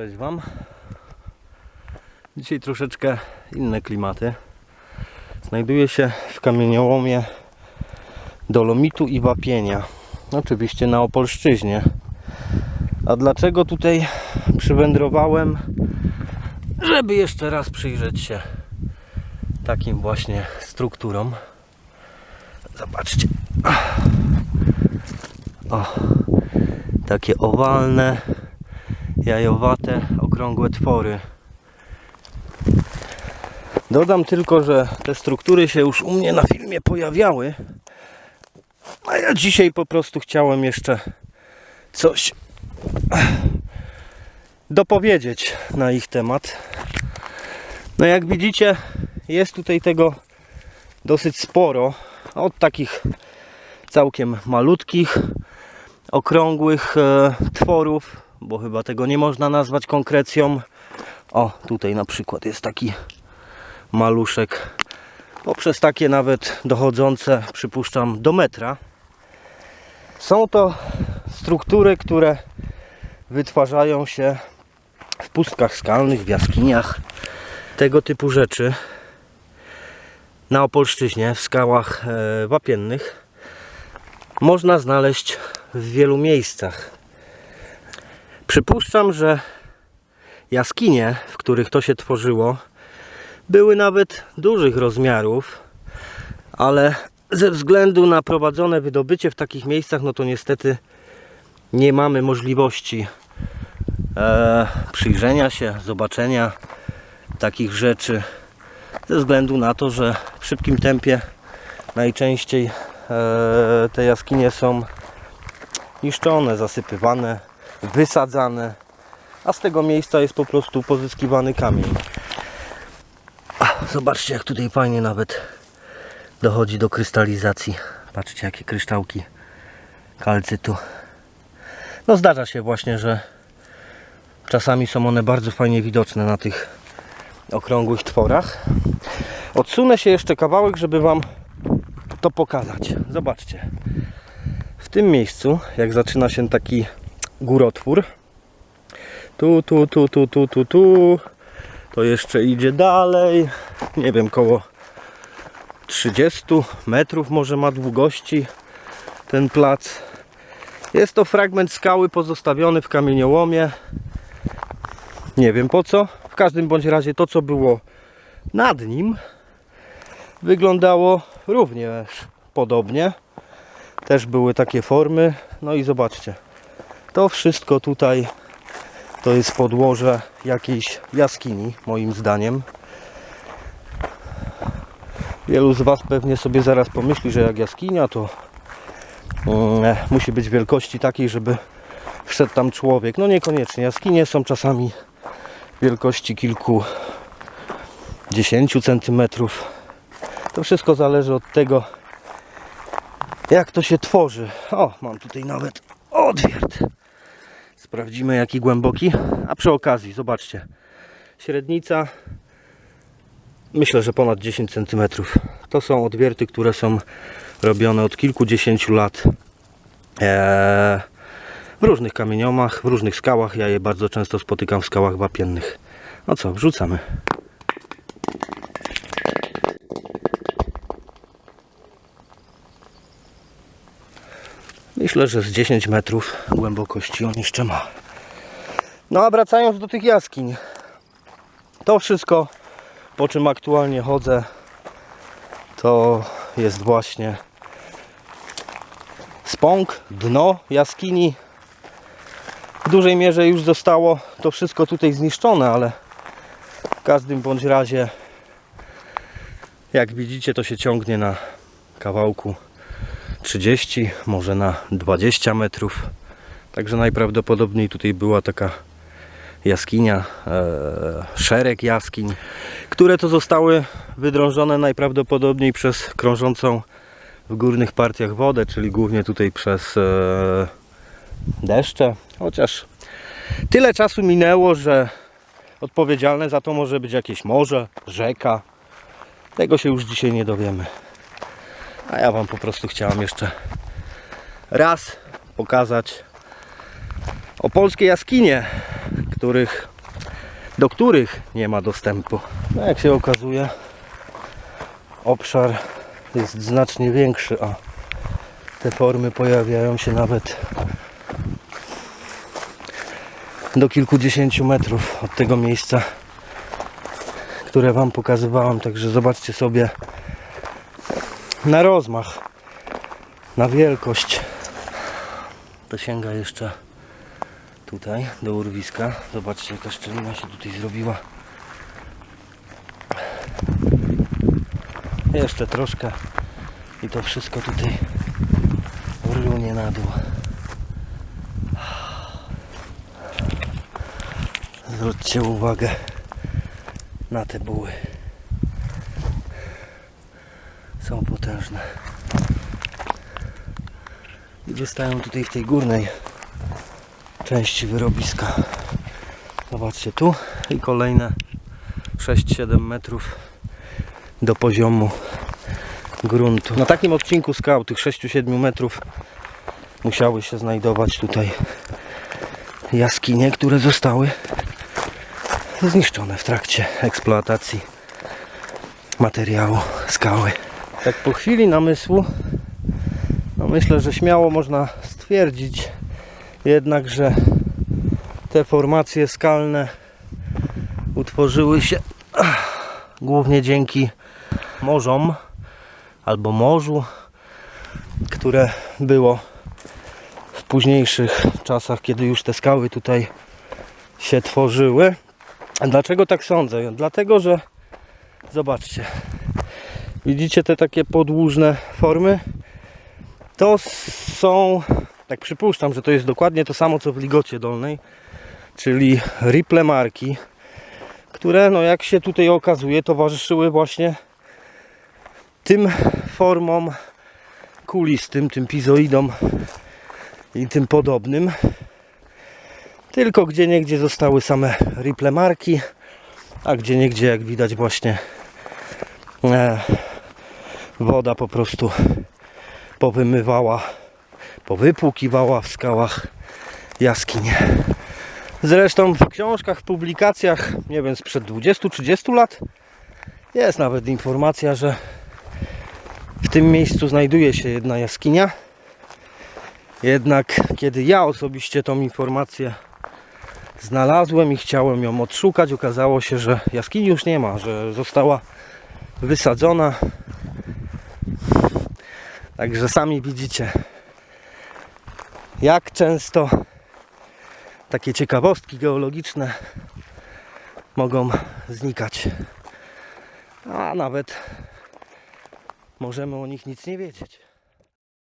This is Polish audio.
Cześć Wam. Dzisiaj troszeczkę inne klimaty. Znajduję się w kamieniołomie dolomitu i wapienia. Oczywiście na Opolszczyźnie. A dlaczego tutaj przywędrowałem? Żeby jeszcze raz przyjrzeć się takim właśnie strukturom. Zobaczcie. O, takie owalne, jajowate, okrągłe twory. Dodam tylko, że te struktury się już u mnie na filmie pojawiały. A ja dzisiaj po prostu chciałem jeszcze coś dopowiedzieć na ich temat. No jak widzicie, jest tutaj tego dosyć sporo. Od takich całkiem malutkich, okrągłych e, tworów, bo chyba tego nie można nazwać konkrecją. O, tutaj na przykład jest taki maluszek. Poprzez takie nawet dochodzące, przypuszczam, do metra. Są to struktury, które wytwarzają się w pustkach skalnych, w jaskiniach, tego typu rzeczy na Opolszczyźnie, w skałach e, wapiennych można znaleźć w wielu miejscach. Przypuszczam, że jaskinie, w których to się tworzyło, były nawet dużych rozmiarów, ale ze względu na prowadzone wydobycie w takich miejscach, no to niestety nie mamy możliwości e, przyjrzenia się, zobaczenia takich rzeczy, ze względu na to, że w szybkim tempie najczęściej e, te jaskinie są niszczone, zasypywane, wysadzane, a z tego miejsca jest po prostu pozyskiwany kamień. Zobaczcie, jak tutaj fajnie nawet dochodzi do krystalizacji. Patrzcie, jakie kryształki kalcytu. No zdarza się właśnie, że czasami są one bardzo fajnie widoczne na tych okrągłych tworach. Odsunę się jeszcze kawałek, żeby Wam to pokazać. Zobaczcie. W tym miejscu, jak zaczyna się taki górotwór, tu, tu, tu, tu, tu, tu, tu, to jeszcze idzie dalej. Nie wiem, koło 30 metrów może ma długości ten plac. Jest to fragment skały pozostawiony w kamieniołomie. Nie wiem po co. W każdym bądź razie to, co było nad nim, wyglądało również podobnie. Też były takie formy. No i zobaczcie. To wszystko tutaj to jest podłoże jakiejś jaskini, moim zdaniem. Wielu z Was pewnie sobie zaraz pomyśli, że jak jaskinia, to mm, musi być wielkości takiej, żeby wszedł tam człowiek. No niekoniecznie. Jaskinie są czasami wielkości kilku dziesięciu centymetrów. To wszystko zależy od tego, jak to się tworzy. O, mam tutaj nawet odwiert. Sprawdzimy jaki głęboki. A przy okazji, zobaczcie. Średnica myślę, że ponad 10 cm. To są odwierty, które są robione od kilkudziesięciu lat. Eee, w różnych kamieniomach, w różnych skałach. Ja je bardzo często spotykam w skałach wapiennych. No co, wrzucamy. Myślę, że z 10 metrów głębokości on jeszcze ma. No a wracając do tych jaskiń. To wszystko, po czym aktualnie chodzę, to jest właśnie spąk, dno jaskini. W dużej mierze już zostało to wszystko tutaj zniszczone, ale w każdym bądź razie, jak widzicie, to się ciągnie na kawałku 30, może na 20 metrów. Także najprawdopodobniej tutaj była taka jaskinia, e, szereg jaskiń, które to zostały wydrążone najprawdopodobniej przez krążącą w górnych partiach wodę, czyli głównie tutaj przez e, deszcze. Chociaż tyle czasu minęło, że odpowiedzialne za to może być jakieś morze, rzeka. Tego się już dzisiaj nie dowiemy. A ja Wam po prostu chciałam jeszcze raz pokazać opolskie jaskinie, których, do których nie ma dostępu. No jak się okazuje, obszar jest znacznie większy, a te formy pojawiają się nawet do kilkudziesięciu metrów od tego miejsca, które Wam pokazywałem. Także zobaczcie sobie na rozmach, na wielkość. To sięga jeszcze tutaj do urwiska. Zobaczcie, jaka szczelina się tutaj zrobiła. Jeszcze troszkę i to wszystko tutaj runie na dół. Zwróćcie uwagę na te buły. Są potężne. I wystają tutaj w tej górnej części wyrobiska. Zobaczcie tu i kolejne 6-7 metrów do poziomu gruntu. Na takim odcinku skał, tych 6-7 metrów, musiały się znajdować tutaj jaskinie, które zostały zniszczone w trakcie eksploatacji materiału skały. Tak po chwili namysłu, no myślę, że śmiało można stwierdzić jednak, że te formacje skalne utworzyły się głównie dzięki morzom albo morzu, które było w późniejszych czasach, kiedy już te skały tutaj się tworzyły. Dlaczego tak sądzę? Dlatego, że zobaczcie, widzicie te takie podłużne formy? To są, tak przypuszczam, że to jest dokładnie to samo co w ligocie dolnej, czyli ripple marki, które no jak się tutaj okazuje towarzyszyły właśnie tym formom kulistym, tym pizoidom i tym podobnym. Tylko gdzie niegdzie zostały same ripple marki, a gdzie niegdzie jak widać właśnie e, woda po prostu powymywała, powypłukiwała w skałach jaskinie. Zresztą w książkach, w publikacjach, nie wiem, sprzed 20-30 lat jest nawet informacja, że w tym miejscu znajduje się jedna jaskinia. Jednak kiedy ja osobiście tą informację znalazłem i chciałem ją odszukać, okazało się, że jaskini już nie ma, że została wysadzona. Także sami widzicie, jak często takie ciekawostki geologiczne mogą znikać. A nawet możemy o nich nic nie wiedzieć.